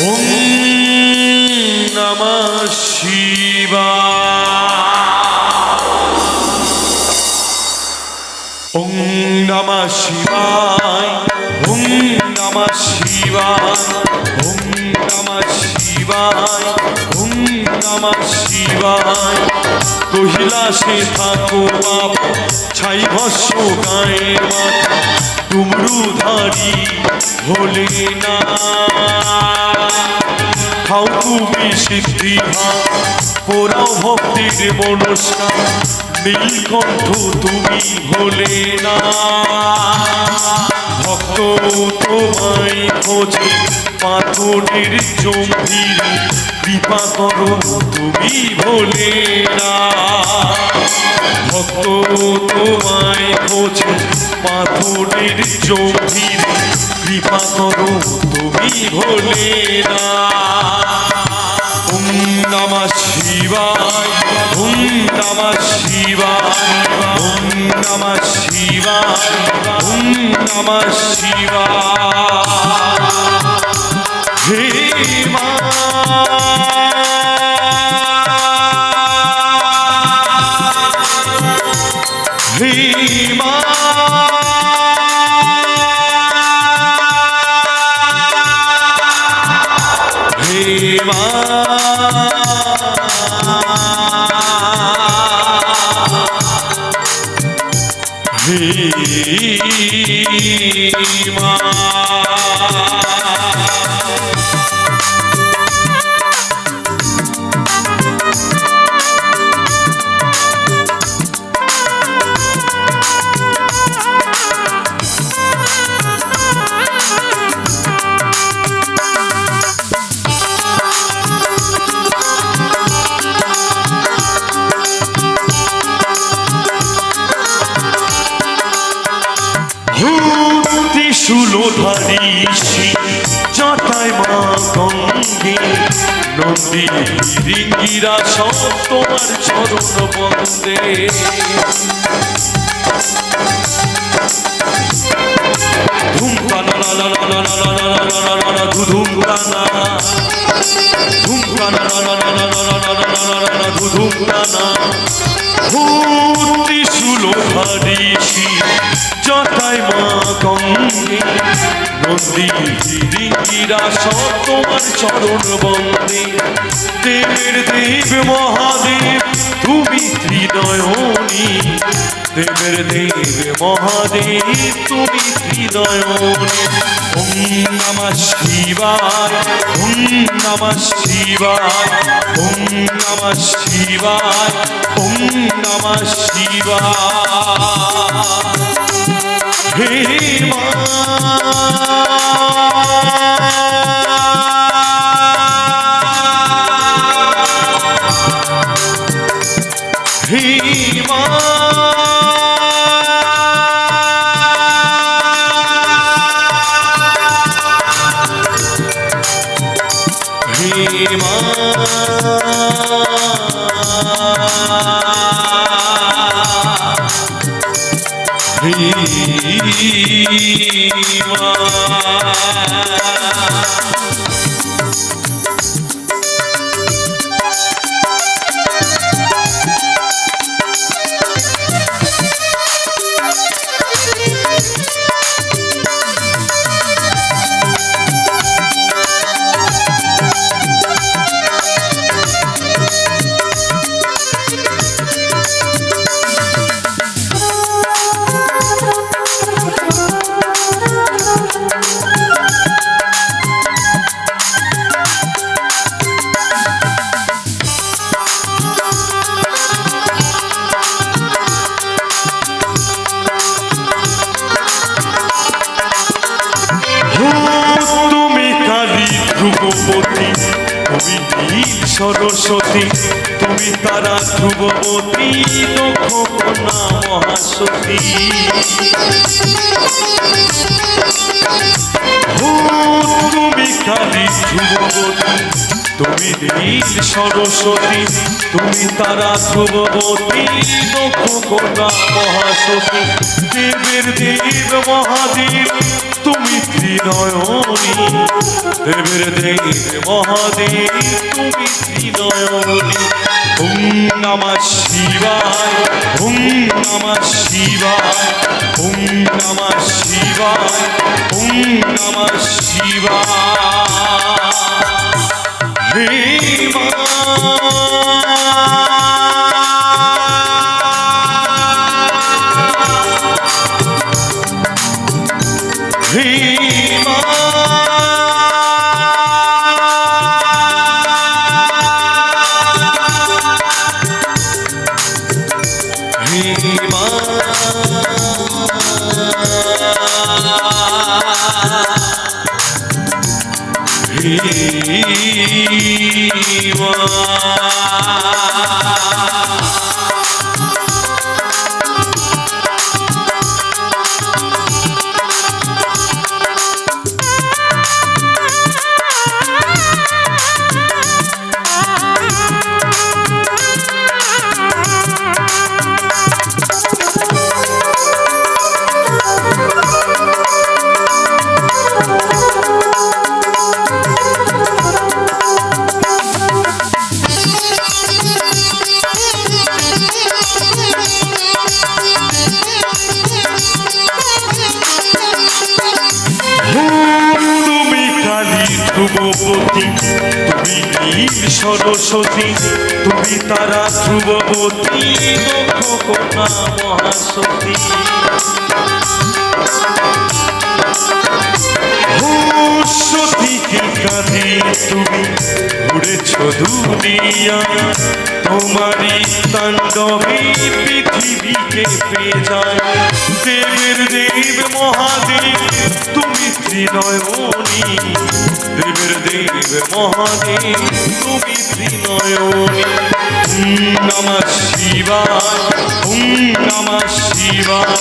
ওম নমঃ শিবা নমঃ শিবায় ওম নমঃ শিবায় ওম নমঃ শিবায় নমঃ শিবায় কহিলাসে থাকো বাপ ছাই ভস্য গায়ে মাথা ডুমরুধারী ভোলে না তুমি সিদ্ধি পোড়াও ভক্তির মনস্কার নীলকণ্ঠ তুমি ভোলে না ভক্ত তোমায় খোঁজে পাথরের জম্ভীর কৃপা করো তুমি ভোলে না ভক্ত তোমায় খোঁজে, পাথরের জম্ভীর কৃপা করো, তুমি ভোলে না। নমঃ শিবায়, ওম নমঃ শিবায়, ওম নমঃ শিবায়, ওম নমঃ শিবায়। হে মা ভীমা ভীমা ভীমা ত্রিশূলধারী জটায় মা গঙ্গে নন্দী রিঙ্গিরা সব তোমার চরণ বন্দে ধুমকা না না না না না না না না না না না ধুধুমকা না ধুমকা না না না না না না না না না না মা গঙ্গে নন্দী রিঙ্গিরা সব তোমার চরণ বন্দে দেবের দেব মহাদেব তুমি ত্রিনয়নী দেবের দেব মহাদেব তুমি ত্রিনয়নী ওম নমঃ শিবায় ওম নমঃ শিবায় ওম নমঃ শিবায় ওম নমঃ শিবায় ভীমা ভীমা ভীমা ভীমা। সতী তুমি তারা ধ্রুবতী দুঃখ মহাসতী। তুমি ধ্রুবতী তুমি নীল সরস্বতী, তুমি তারা ধ্রুবতী দক্ষ কন্যা মহাসতী, দেবের দেব মহাদেব, তুমি ত্রিনয়নী, দেবের দেব মহাদেব, তুমি ত্রিনয়নী। ওম নমঃ শিবায় ওম নমঃ শিবায় ওম নমঃ শিবায় ওম নমঃ শিবায়। ভীমা সরস্বতী তুমি তারা ধ্রুবতী দক্ষ কন্যা মহাসতী। সতী সতীকে কাঁদি তুমি ঘুরেছ দুনিয়া? তোমারই তাণ্ডবে পৃথিবীকে পেয়ে যায়। দেবের দেব মহাদেব, তুমি ত্রিনয়নী। দেবের দেব মহাদেব, তুমি ত্রিনয়নী। নমঃ শিবায়, ওম নমঃ শিবায়,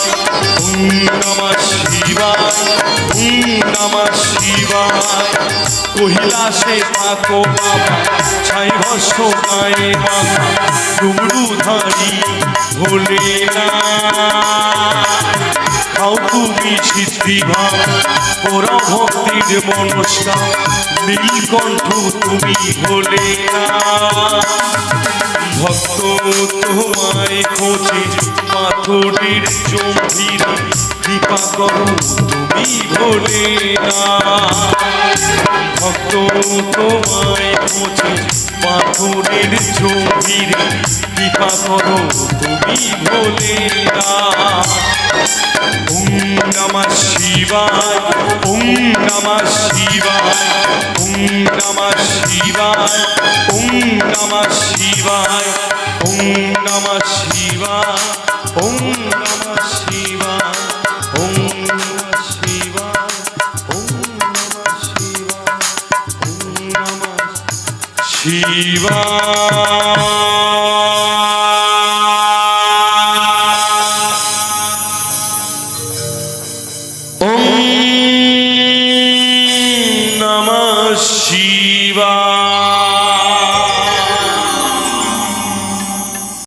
ওম নমঃ শিবায়, ওম নমঃ শিবায়। কহিলাসে থাকো বাবা, ছাই ভস্য গায়ে মাথা ডুমরুধারি ভোলে না। খাও তুমি সিদ্ধিভাব ওরা ভক্তির মনস্কা, নীলকণ্ঠ তুমি ভোলে না। ভক্ত তোমায় খোঁজে পাথরের চম্ভির কৃপা করো তুমি ভোলে ভক্ত তোমায় খোঁজে পাথরের চম্ভির কৃপা করো তুমি ভোলে ওম নমঃ শিবায়, ওম নমঃ শিবায়, ওম নমঃ শিবায়, ওম নমঃ শিবায়, ওম নমঃ শিবায়, ওম নমঃ சிவா